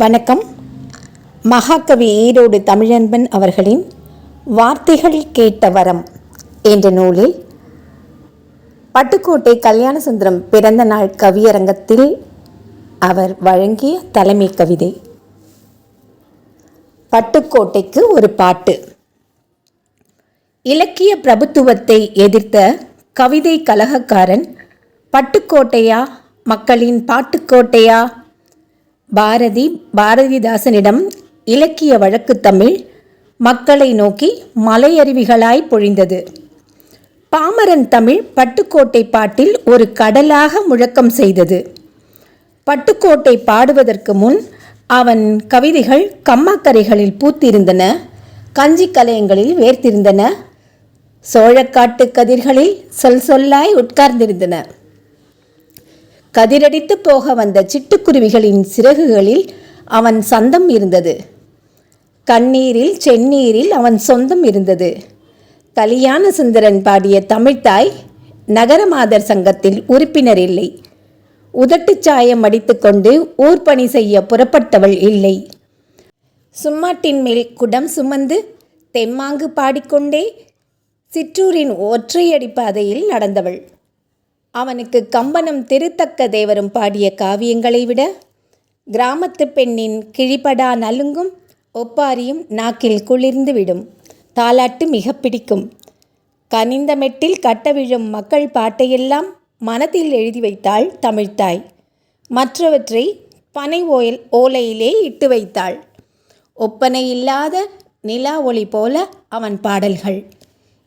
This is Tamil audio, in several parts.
வணக்கம். மகாகவி ஈரோடு தமிழன்பன் அவர்களின் வார்த்தைகள் கேட்ட வரம் என்ற நூலில் பட்டுக்கோட்டை கல்யாணசுந்தரம் பிறந்த நாள் கவியரங்கத்தில் அவர் வழங்கிய தலைமை கவிதை. பட்டுக்கோட்டைக்கு ஒரு பாட்டு. இலக்கிய பிரபுத்துவத்தை எதிர்த்த கவிதை கலகக்காரன் பட்டுக்கோட்டையா மக்களின் பாட்டுக்கோட்டையா? பாரதி பாரதிதாசனிடம் இலக்கிய வழக்கு தமிழ் மக்களை நோக்கி மலையருவிகளாய் பொழிந்தது. பாமரன் தமிழ் பட்டுக்கோட்டை பாட்டில் ஒரு கடலாக முழக்கம் செய்தது. பட்டுக்கோட்டை பாடுவதற்கு முன் அவன் கவிதைகள் கம்மாக்கரைகளில் பூத்திருந்தன கஞ்சி கலையங்களில் வேர்த்திருந்தன சோழக்காட்டு கதிர்களில் சொல் சொல்லாய் உட்கார்ந்திருந்தன. கதிரடித்து போக வந்த சிட்டுக்குருவிகளின் சிறகுகளில் அவன் சந்தம் இருந்தது. கண்ணீரில் செந்நீரில் அவன் சொந்தம் இருந்தது. கலியான சுந்தரன் பாடிய தமிழ்த்தாய் நகரமாதர் சங்கத்தில் உறுப்பினர் இல்லை. உதட்டுச் சாயம் அடித்துக்கொண்டு ஊர்பணி செய்ய புறப்பட்டவள் இல்லை. சும்மாட்டின் மேல் குடம் சுமந்து தெம்மாங்கு பாடிக்கொண்டே சிற்றூரின் ஒற்றையடி பாதையில் நடந்தவள். அவனுக்கு கம்பனம் திருத்தக்க தேவரும் பாடிய காவியங்களை விட கிராமத்து பெண்ணின் கிழிபடா நலுங்கும் ஒப்பாரியும் நாக்கில் குளிர்ந்து விடும். தாலாட்டு மிக பிடிக்கும். கனிந்த மெட்டில் கட்ட விழும் மக்கள் பாட்டையெல்லாம் மனத்தில் எழுதி வைத்தாள் தமிழ்த்தாய் மற்றவற்றை பனை ஓயல் ஓலையிலே இட்டு வைத்தாள். ஒப்பனை இல்லாத நிலா ஒளி போல அவன் பாடல்கள்.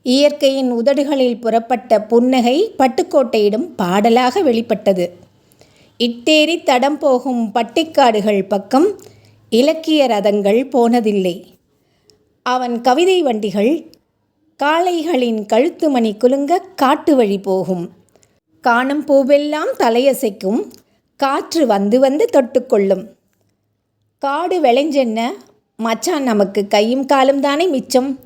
இயற்கையின் உதடுகளில் புறப்பட்ட புன்னகை பட்டுக்கோட்டையிடம் பாடலாக வெளிப்பட்டது. இட்டேறி தடம் போகும் பட்டிக்காடுகள் பக்கம் இலக்கிய ரதங்கள் போனதில்லை. அவன் கவிதை வண்டிகள் காளைகளின் கழுத்து மணி குலுங்க காட்டு வழி போகும். காணும் பூவெல்லாம் தலையசைக்கும் காற்று வந்து வந்து தொட்டுக்கொள்ளும். காடு விளைஞ்சென்ன? மச்சான் நமக்கு கையும் காலும் தானே மிச்சம்.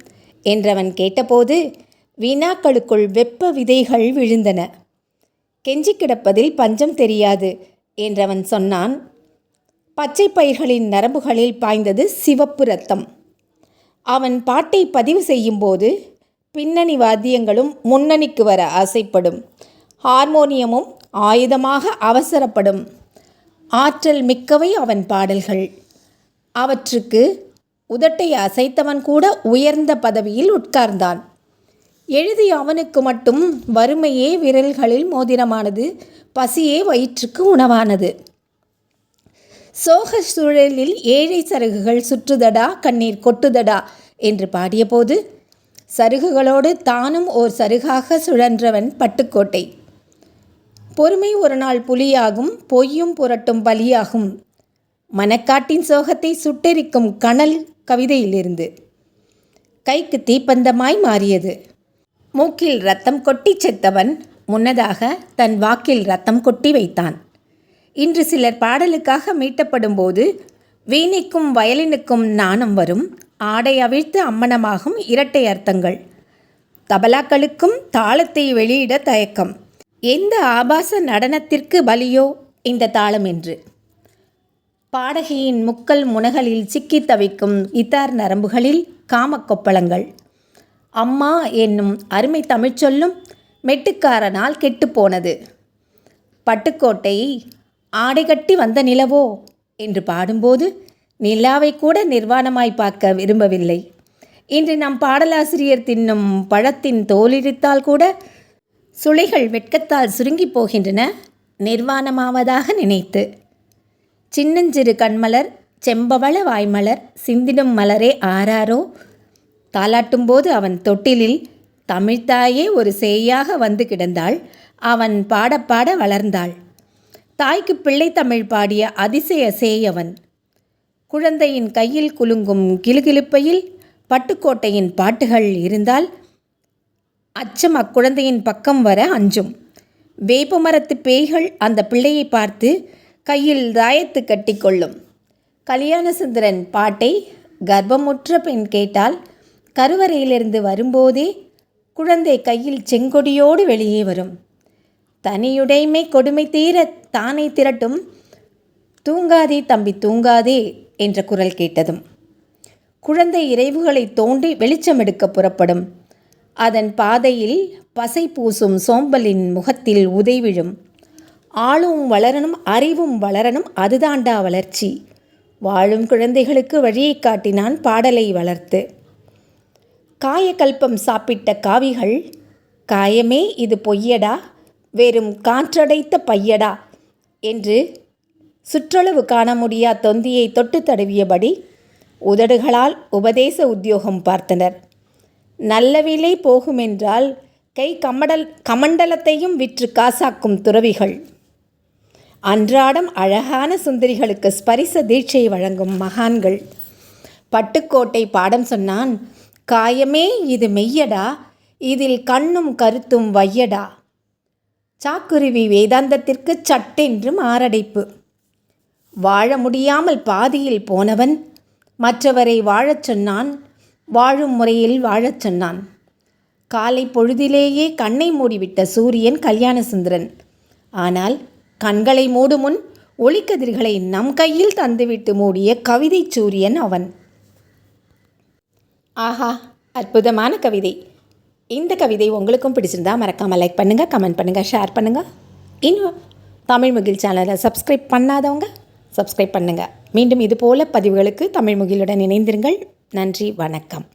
என்றவன் கேட்டபோது வினாக்களுக்குள் வெப்ப விதைகள் விழுந்தன. கெஞ்சி கிடப்பதில் பஞ்சம் தெரியாது என்றவன் சொன்னான். பச்சை பயிர்களின் நரம்புகளில் பாய்ந்தது சிவப்பு ரத்தம் அவன் பாட்டை பதிவு செய்யும்போது பின்னணி வாத்தியங்களும் முன்னணிக்கு வர ஆசைப்படும். ஹார்மோனியமும் ஆயுதமாக அவசரப்படும். ஆற்றல் மிக்கவை அவன் பாடல்கள். அவற்றுக்கு உதட்டை அசைத்தவன் கூட உயர்ந்த பதவியில் உட்கார்ந்தான். எழுதிய அவனுக்கு மட்டும் வறுமையே விரல்களில் மோதிரமானது பசியே வயிற்றுக்கு உணவானது. சோக சூழலில் ஏழை சருகுகள் சுற்றுதடா கண்ணீர் கொட்டுதடா என்று பாடியபோது சருகுகளோடு தானும் ஓர் சருகாக சுழன்றவன் பட்டுக்கோட்டை. பொறுமை ஒரு நாள் புலியாகும் பொய்யும் புரட்டும் பலியாகும். மனக்காட்டின் சோகத்தை சுட்டெரிக்கும் கனல் கவிதையிலிருந்து. கைக்கு தீப்பந்தமாய் மாறியது. மூக்கில் ரத்தம் கொட்டி செத்தவன் முன்னதாக தன் வாக்கில் ரத்தம் கொட்டி வைத்தான். இன்று சிலர் பாடலுக்காக மீட்டப்படும் போது வீணைக்கும் வயலினுக்கும் நாணம் வரும் ஆடை அவிழ்த்து அம்மனமாகும் இரட்டை அர்த்தங்கள். தபலாக்களுக்கும் தாளத்தை வெளியிட தயக்கம். எந்த ஆபாச நடனத்திற்கு பலியோ இந்த தாளம் என்று. பாடகியின் முக்கல் முனகளில் சிக்கித் தவிக்கும் இத்தார் நரம்புகளில் காமக்கொப்பளங்கள். அம்மா என்னும் அருமை தமிழ்ச்சொல்லும் மெட்டுக்காரனால் கெட்டுப்போனது பட்டுக்கோட்டை ஆடை கட்டி வந்த நிலவோ? என்று பாடும்போது நிலாவை கூட நிர்வாணமாய் பார்க்க விரும்பவில்லை. இன்று நம் பாடலாசிரியர் தின்னும் பழத்தின் தோலிரித்தால் கூட சுளைகள் வெட்கத்தால் சுருங்கி போகின்றன நிர்வாணமாவதாக நினைத்து. சின்னஞ்சிறு கண்மலர் செம்பவள வாய்மலர் சிந்திடும் மலரே ஆராரோ? தாலாட்டும்போது அவன் தொட்டிலில் தமிழ்த்தாயே ஒரு சேயாக வந்து கிடந்தாள். அவன் பாடப்பாட வளர்ந்தாள். தாய்க்கு பிள்ளை தமிழ் பாடிய அதிசய சேயவன். குழந்தையின் கையில் குலுங்கும் கிலுகிலுப்பையில் பட்டுக்கோட்டையின் பாட்டுகள் இருந்தால் அச்சம் அக்குழந்தையின் பக்கம் வர அஞ்சும். வேப்பமரத்து பேய்கள் அந்த பிள்ளையை பார்த்து கையில் தாயத்து கட்டிக்கொள்ளும். கல்யாணசுந்தரன் பாட்டை கர்ப்பமுற்ற பெண் கேட்டால் கருவறையிலிருந்து வரும்போதே குழந்தை கையில் செங்கொடியோடு வெளியே வரும். தனியுடைமை கொடுமை தீர தானே திரட்டும் தூங்காதே தம்பி தூங்காதே என்ற குரல் கேட்டதும். குழந்தை இறைவுகளை தோண்டி வெளிச்சம் எடுக்க புறப்படும். அதன் பாதையில் பசை பூசும் சோம்பலின் முகத்தில் உதைவிழும் ஆளும் வளரணும் அறிவும் வளரணும் அதுதாண்டா வளர்ச்சி. வாழும் குழந்தைகளுக்கு வழியை காட்டினான் பாடலை வளர்த்து. காயக்கல்பம் சாப்பிட்ட காவிகள் காயமே இது பொய்யடா வெறும் காற்றடைத்த பையடா என்று சுற்றளவு காண முடியா தொந்தியை தொட்டு தடவியபடி உதடுகளால் உபதேச உத்தியோகம் பார்த்தனர். நல்லவிலை போகுமென்றால் கை கமடல் கமண்டலத்தையும் விற்று காசாக்கும் துறவிகள். அன்றாடம் அழகான சுந்தரிகளுக்கு ஸ்பரிச தீட்சை வழங்கும் மகான்கள். பட்டுக்கோட்டை பாடம் சொன்னான் காயமே இது மெய்யடா இதில் கண்ணும் கருத்தும் வையடா. சாக்குருவி வேதாந்தத்திற்கு சட்டென்று மாரடைப்பு வாழ முடியாமல் பாதியில் போனவன் மற்றவரை வாழச் சொன்னான் வாழும் முறையில் வாழச் சொன்னான். காலை பொழுதிலேயே கண்ணை மூடிவிட்ட சூரியன் கல்யாணசுந்தரன் ஆனால் கண்களை மூடும் முன் ஒளிக்கதிர்களை நம் கையில் தந்துவிட்டு மூடிய கவிதை சூரியன் அவன். ஆஹா அற்புதமான கவிதை. இந்த கவிதை உங்களுக்கும் பிடிச்சிருந்தா மறக்காமல் லைக் பண்ணுங்கள் கமெண்ட் பண்ணுங்கள் ஷேர் பண்ணுங்கள் இன்னும் தமிழ் முகில் சேனலை சப்ஸ்கிரைப் பண்ணாதவங்க சப்ஸ்கிரைப் பண்ணுங்கள் மீண்டும் இதுபோல பதிவுகளுக்கு தமிழ் முகிலுடன் இணைந்திருங்கள். நன்றி வணக்கம்.